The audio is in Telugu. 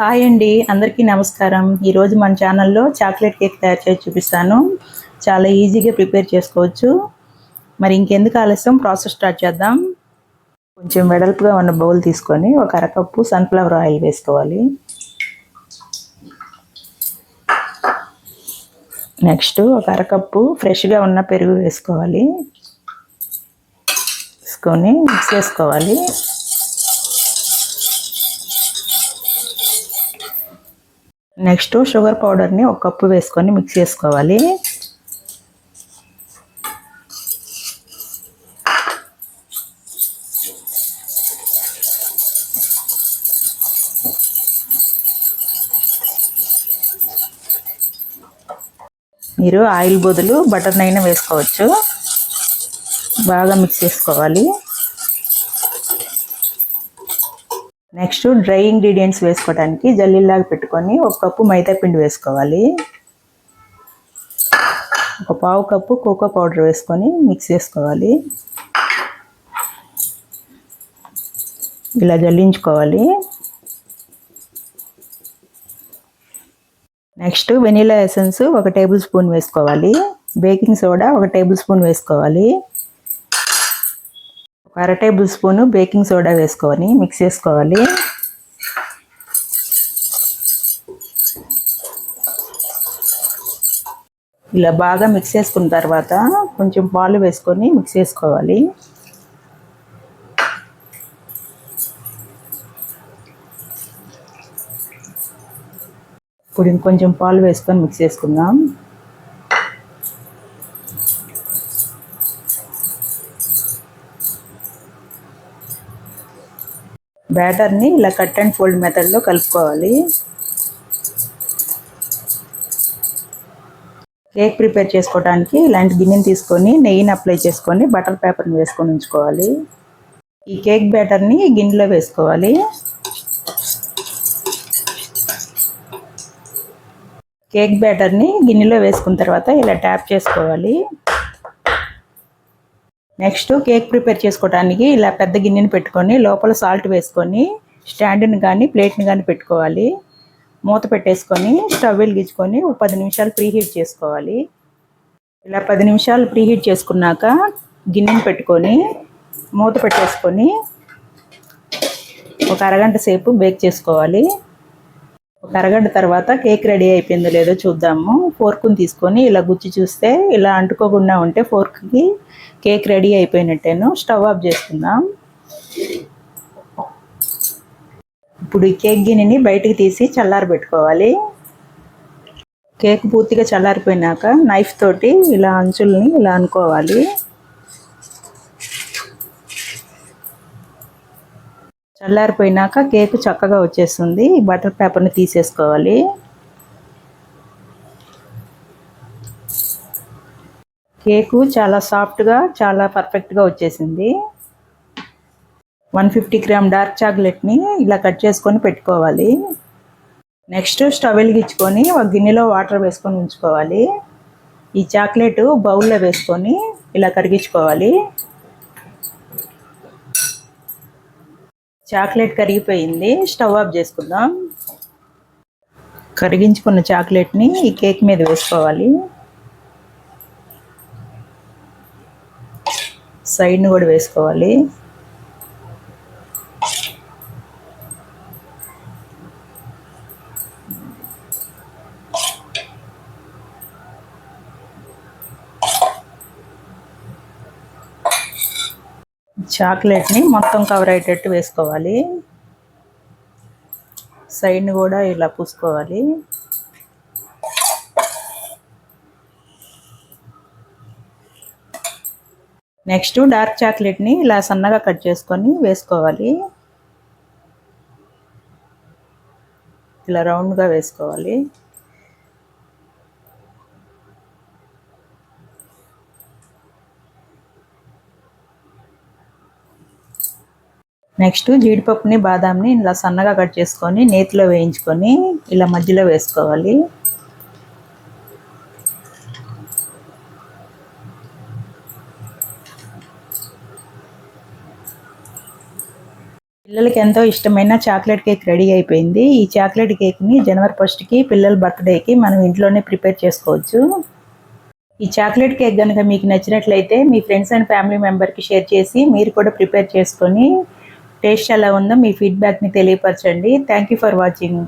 హాయ్ అండి అందరికీ నమస్కారం. ఈరోజు మన ఛానల్లో చాక్లెట్ కేక్ తయారు చేసి చూపిస్తాను. చాలా ఈజీగా ప్రిపేర్ చేసుకోవచ్చు. మరి ఇంకెందుకు ఆలస్యం ప్రాసెస్ స్టార్ట్ చేద్దాం. కొంచెం వెడల్పుగా ఉన్న బౌల్ తీసుకొని ఒక అరకప్పు సన్ఫ్లవర్ ఆయిల్ వేసుకోవాలి. నెక్స్ట్ ఒక అరకప్పు ఫ్రెష్గా ఉన్న పెరుగు వేసుకోవాలి. వేసుకొని మిక్స్ చేసుకోవాలి. నెక్స్ట్ షుగర్ పౌడర్ని ఒక కప్పు వేసుకొని మిక్స్ చేసుకోవాలి. మీరు ఆయిల్ బదులు బటర్నైనా వేసుకోవచ్చు. బాగా మిక్స్ చేసుకోవాలి. నెక్స్ట్ డ్రై ఇంగ్రీడియంట్స్ వేసుకోవడానికి జల్లీలాగా పెట్టుకొని ఒక కప్పు మైదా పిండి వేసుకోవాలి. ఒక పావు కప్పు కోకో పౌడర్ వేసుకొని మిక్స్ చేసుకోవాలి. ఇలా జల్లించుకోవాలి. నెక్స్ట్ వెనీలా ఎసెన్స్ ఒక టేబుల్ స్పూన్ వేసుకోవాలి. బేకింగ్ సోడా ఒక టేబుల్ స్పూన్ వేసుకోవాలి. ఒక అర టేబుల్ స్పూను బేకింగ్ సోడా వేసుకొని మిక్స్ చేసుకోవాలి. ఇలా బాగా మిక్స్ చేసుకున్న తర్వాత కొంచెం పాలు వేసుకొని మిక్స్ చేసుకోవాలి. ఇప్పుడు ఇంకొంచెం పాలు వేసుకొని మిక్స్ చేసుకుందాం. బ్యాటర్ని ఇలా కట్ అండ్ ఫోల్డ్ మెథడ్లో కలుపుకోవాలి. కేక్ ప్రిపేర్ చేసుకోవడానికి ఇలాంటి గిన్నెని తీసుకొని నెయ్యిని అప్లై చేసుకొని బటర్ పేపర్ని వేసుకొని ఉంచుకోవాలి. ఈ కేక్ బ్యాటర్ని గిన్నెలో వేసుకోవాలి. కేక్ బ్యాటర్ని గిన్నెలో వేసుకున్న తర్వాత ఇలా ట్యాప్ చేసుకోవాలి. నెక్స్ట్ కేక్ ప్రిపేర్ చేసుకోవడానికి ఇలా పెద్ద గిన్నెని పెట్టుకొని లోపల సాల్ట్ వేసుకొని స్టాండ్ని కానీ ప్లేట్ని కానీ పెట్టుకోవాలి. మూత పెట్టేసుకొని స్టవ్ వెలిగించుకొని ఒక పది నిమిషాలు ప్రీహీట్ చేసుకోవాలి. ఇలా పది నిమిషాలు ప్రీహీట్ చేసుకున్నాక గిన్నెని పెట్టుకొని మూత పెట్టేసుకొని ఒక అరగంట సేపు బేక్ చేసుకోవాలి. ఒక అరగంట తర్వాత కేక్ రెడీ అయిపోయిందో లేదో చూద్దాము. ఫోర్క్ని తీసుకొని ఇలా గుచ్చి చూస్తే ఇలా అంటుకోకుండా ఉంటే ఫోర్క్కి కేక్ రెడీ అయిపోయినట్టేను. స్టవ్ ఆఫ్ చేసుకుందాం. ఇప్పుడు ఈ కేక్ గిన్నెని బయటికి తీసి చల్లారి పెట్టుకోవాలి. కేక్ పూర్తిగా చల్లారిపోయినాక నైఫ్ తోటి ఇలా అంచుల్ని ఇలా అనుకోవాలి. చల్లారిపోయినాక కేక్ చక్కగా వచ్చేస్తుంది. బటర్ పేపర్ని తీసేసుకోవాలి. కేకు చాలా సాఫ్ట్గా చాలా పర్ఫెక్ట్గా వచ్చేసింది. వన్ ఫిఫ్టీ గ్రామ్ డార్క్ చాక్లెట్ని ఇలా కట్ చేసుకొని పెట్టుకోవాలి. నెక్స్ట్ స్టవ్ వెలిగించుకొని ఒక గిన్నెలో వాటర్ వేసుకొని ఉంచుకోవాలి. ఈ చాక్లెట్ బౌల్లో వేసుకొని ఇలా కరిగించుకోవాలి. చాక్లెట్ కరిగిపోయింది. స్టవ్ ఆఫ్ చేసుకుందాం. కరిగించుకున్న చాక్లెట్ని ఈ కేక్ మీద వేసుకోవాలి. సైడ్ని కూడా వేసుకోవాలి. చాక్లెట్ని మొత్తం కవర్ అయ్యేటట్టు వేసుకోవాలి. సైడ్ని కూడా ఇలా పూసుకోవాలి. నెక్స్ట్ డార్క్ చాక్లెట్ని ఇలా సన్నగా కట్ చేసుకొని వేసుకోవాలి. ఇలా రౌండ్గా వేసుకోవాలి. నెక్స్ట్ జీడిపప్పుని బాదాంని ఇలా సన్నగా కట్ చేసుకొని నేతిలో వేయించుకొని ఇలా మధ్యలో వేసుకోవాలి. పిల్లలకి ఎంతో ఇష్టమైన చాక్లెట్ కేక్ రెడీ అయిపోయింది. ఈ చాక్లెట్ కేక్ని జనవరి ఫస్ట్కి పిల్లల బర్త్డేకి మనం ఇంట్లోనే ప్రిపేర్ చేసుకోవచ్చు. ఈ చాక్లెట్ కేక్ కనుక మీకు నచ్చినట్లయితే మీ ఫ్రెండ్స్ అండ్ ఫ్యామిలీ మెంబర్కి షేర్ చేసి మీరు కూడా ప్రిపేర్ చేసుకొని టేస్ట్ ఎలా ఉందో మీ ఫీడ్బ్యాక్ని తెలియపరచండి. Thank you for watching